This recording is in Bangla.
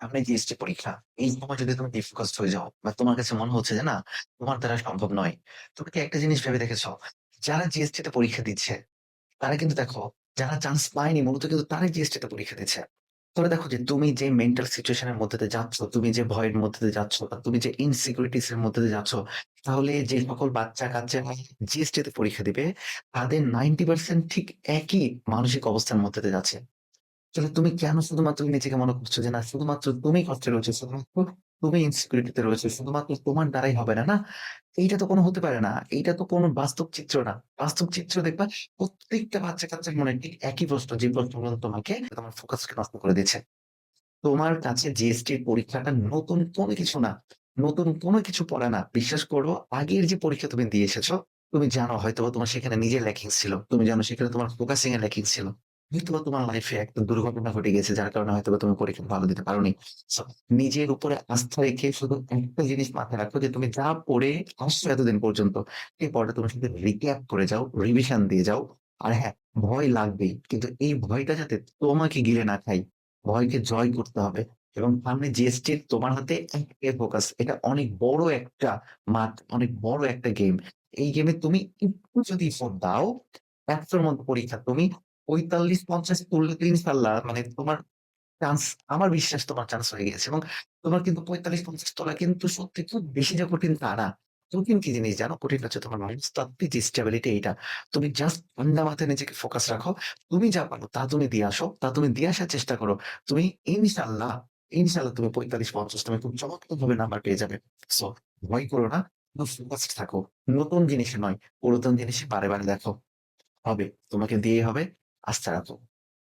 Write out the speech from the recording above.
সামনে জিএসটি পরীক্ষা। এই সময় যদি তুমি ডিফোকাসড হয়ে যাও বা তোমার কাছে মনে হচ্ছে যে না তোমার দ্বারা সম্ভব নয়। তুমি কি একটা জিনিস ভেবে দেখেছ? যারা জিএসটি তে পরীক্ষা দিচ্ছে, তারা কিন্তু দেখো যারা চান্স পায়নি মূলত কিন্তু তারাই জিএসটি তে পরীক্ষা দিচ্ছে। তবে দেখো যে তুমি যে মেন্টাল সিচুয়েশনের মধ্যে দিয়ে যাচ্ছ, তুমি যে ভয়ের মধ্যে দিয়ে যাচ্ছ বা তুমি যে ইনসিকিউরিটিস এর মধ্যে দিয়ে যাচ্ছ, তাহলে যে সকল বাচ্চা-কাচ্চারা জিএসটি তে পরীক্ষা দিবে, তাদের 90% ঠিক একই মানসিক অবস্থার মধ্যে দিয়ে যাচ্ছে। তাহলে তুমি কেন শুধুমাত্র নিজেকে মনে করছ যে না শুধুমাত্র তুমি কষ্টে রয়েছো, শুধুমাত্র তুমি ইনসিকিউরিটি তে রয়েছো, শুধুমাত্র তোমার দ্বারাই হবে না, না? এইটা তো কোনো হতে পারে না। এইটা তো কোনো বাস্তব চিত্র না। বাস্তব চিত্র দেখবা প্রত্যেকটা বাচ্চা-কাচ্চার মনে ঠিক একই প্রশ্ন যে প্রশ্নগুলো তোমাকে তোমার ফোকাসকে নষ্ট করে দিচ্ছে। তোমার কাছে জিএসটির পরীক্ষাটা নতুন কোনো কিছু না। নতুন কোনো কিছু পড়া না। বিশ্বাস করো আগের যে পরীক্ষা তুমি দিয়ে এসেছ, তুমি জানো হয়তোবা তোমার সেখানে নিজের ল্যাকিংস ছিল। তুমি জানো সেখানে তোমার ফোকাসিং এর ল্যাকিংস ছিল। হয়তোবা তোমার লাইফে একটা দুর্ঘটনা ঘটে গেছে যার কারণে হয়তোবা তুমি পরীক্ষা ভালো দিতে পারোনি। নিজের উপরে আস্থা রেখে শুধু একটা জিনিস মাথায় রাখো যে তুমি যা পড়ে আসছো এতদিন পর্যন্ত, এই পড়াটা তুমি শুধু রিক্যাপ করে যাও, রিভিশন দিয়ে যাও। আর হ্যাঁ, ভয় লাগবেই। কিন্তু এই ভয়টা যাতে তোমাকে গিলে না খায়, ভয়কে জয় করতে হবে এবং সামনে জিএসটির তোমার হাতে ফোকাস। এটা অনেক বড় একটা মাঠ, অনেক বড় একটা গেম। এই গেমে তুমি একটু যদি এফোর্ট দাও, ১০০ র মধ্যে পরীক্ষা তুমি ৪৫-৫০ তুললে তো ইনশাআল্লাহ মানে তোমার চান্স আমার বিশ্বাস তোমার চান্স হয়ে গেছে এবং তোমার কিন্তু ৪৫-৫০ তোলা কিন্তু সত্যি খুব বেশি যে কঠিন তা না। কঠিন কি জিনিস জানো? কঠিন হচ্ছে তোমার মনস্তাত্ত্বিক স্টেবিলিটি এইটা। তুমি জাস্ট ঠান্ডা মাথায় নিজেকে ফোকাস রাখো। তুমি যা পারো তা তুমি দিয়ে আসো। তা তুমি দিয়ে আসার চেষ্টা করো। তুমি ইনশাল্লাহ ইনশাল্লাহ তুমি ৪৫-৫০ তুমি খুব চমৎকার ভাবে নাম্বার পেয়ে যাবে। সো ভয় করো না। শুধু ফোকাসড থাকো। নতুন জিনিসে নয়, পুরাতন জিনিসই বারে, বারে দেখো। হবে। তোমাকে দিয়ে হবে। আস্থা রাখো।